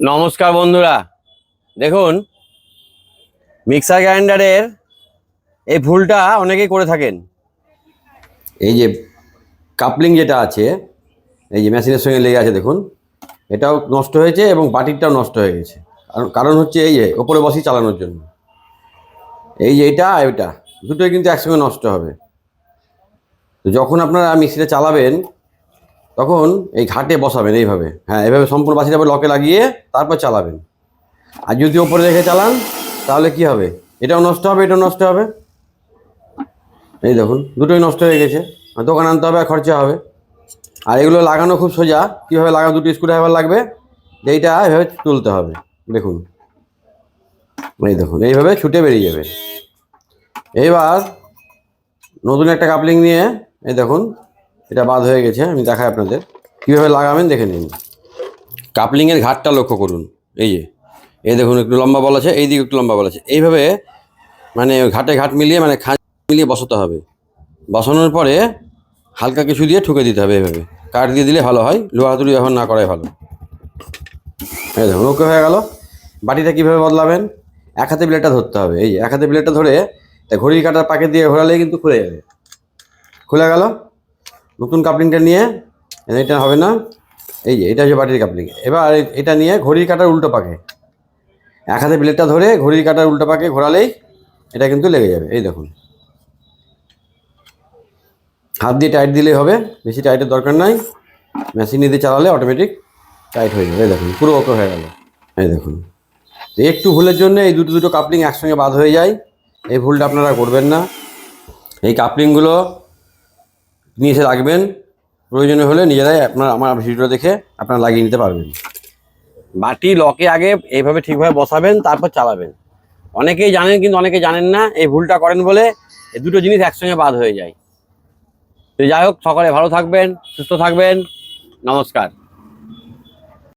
নমস্কার বন্ধুরা। দেখুন, মিক্সার গ্রাইন্ডারের এই ভুলটা অনেকেই করে থাকেন। এই যে কাপলিং যেটা আছে, এই যে মেশিনের সঙ্গে লেগে আছে, দেখুন, এটাও নষ্ট হয়েছে এবং বাটিরটাও নষ্ট হয়ে গেছে। কারণ হচ্ছে এই যে, ওপরে বসি চালানোর জন্য। এই যে এটা এটা, দুটোই কিন্তু একসঙ্গে নষ্ট হবে। তো যখন আপনারা মিক্সিটা চালাবেন তখন এই ঘাটে বসাবেন এইভাবে। হ্যাঁ এইভাবে সম্পূর্ণ বাসিটা লকে লাগিয়ে তারপর চালাবেন। আর যদি ওপরে রেখে চালান, তাহলে কি হবে? এটাও নষ্ট হবে, এটাও নষ্ট হবে। এই দেখুন, দুটোই নষ্ট হয়ে গেছে। দোকান আনতে হবে, আর খরচা হবে। আর এগুলো লাগানো খুব সোজা। কীভাবে লাগানো দুটো স্ক্রু ড্রাইভার লাগবে। এইটা এভাবে তুলতে হবে। দেখুন। এই দেখুন, এইভাবে ছুটে বেরিয়ে যাবে। এইবার নতুন একটা কাপলিং নিয়ে, এই দেখুন এটা বাদ হয়ে গেছে, আমি দেখাই আপনাদের। কীভাবে লাগাবেন দেখে নিন। কাপলিংয়ের ঘাটটা লক্ষ্য করুন। এই যে, এই দেখুন, একটু লম্বা বল আছে এই দিকে একটু লম্বা বল আছে। এইভাবে মানে ঘাটে ঘাট মিলিয়ে মানে খাঁজ মিলিয়ে বসাতে হবে। বসানোর পরে হালকা কিছু দিয়ে ঠুকে দিতে হবে এইভাবে। কাঠ দিয়ে দিলে ভালো হয়, লোহা হাতুড়ি ব্যবহার না করাই ভালো। এই দেখুন ওকে হয়ে গেল। বাটিটা কীভাবে বদলাবেন? এক হাতে ব্লেডটা ধরতে হবে। এই যে, এক হাতে ব্লেডটা ধরে ঘড়ির কাটার পাকে দিয়ে ঘোরালে কিন্তু খুলে যাবে। খুলে গেল। নতুন কাপলিংটা নিয়ে, এটা হবে না, এই যে, এটা হচ্ছে বাটির কাপলিং। এবার এটা নিয়ে ঘড়ির কাটার উল্টো পাকে। এক হাতে ব্লেডটা ধরে ঘড়ির কাটার উল্টো পাকে ঘোরালেই এটা কিন্তু লেগে যাবে, এই দেখুন। হাত দিয়ে টাইট দিলেই হবে, বেশি টাইটের দরকার নাই। মেশিন দিয়ে চালালে অটোমেটিক টাইট হয়ে যাবে, এই দেখুন, পুরো ওকে হয়ে গেল, এই দেখুন। তো একটু ভুলের জন্য এই দুটো দুটো কাপলিং একসঙ্গে বাদ হয়ে যায়, এই ভুলটা আপনারা করবেন না। এই কাপলিংগুলো নিয়ে এসে রাখবেন। প্রয়োজনে হলে নিজেরাই আপনার, আমার ভিডিওটা দেখে আপনারা লাগিয়ে নিতে পারবেন। বাটি লকে আগে এইভাবে ঠিকভাবে বসাবেন, তারপর চালাবেন। অনেকেই জানেন কিন্তু অনেকে জানেন না, এই ভুলটা করেন বলে এই দুটো জিনিস একসঙ্গে বাদ হয়ে যায়। তো যাই হোক, সকলে ভালো থাকবেন, সুস্থ থাকবেন। নমস্কার।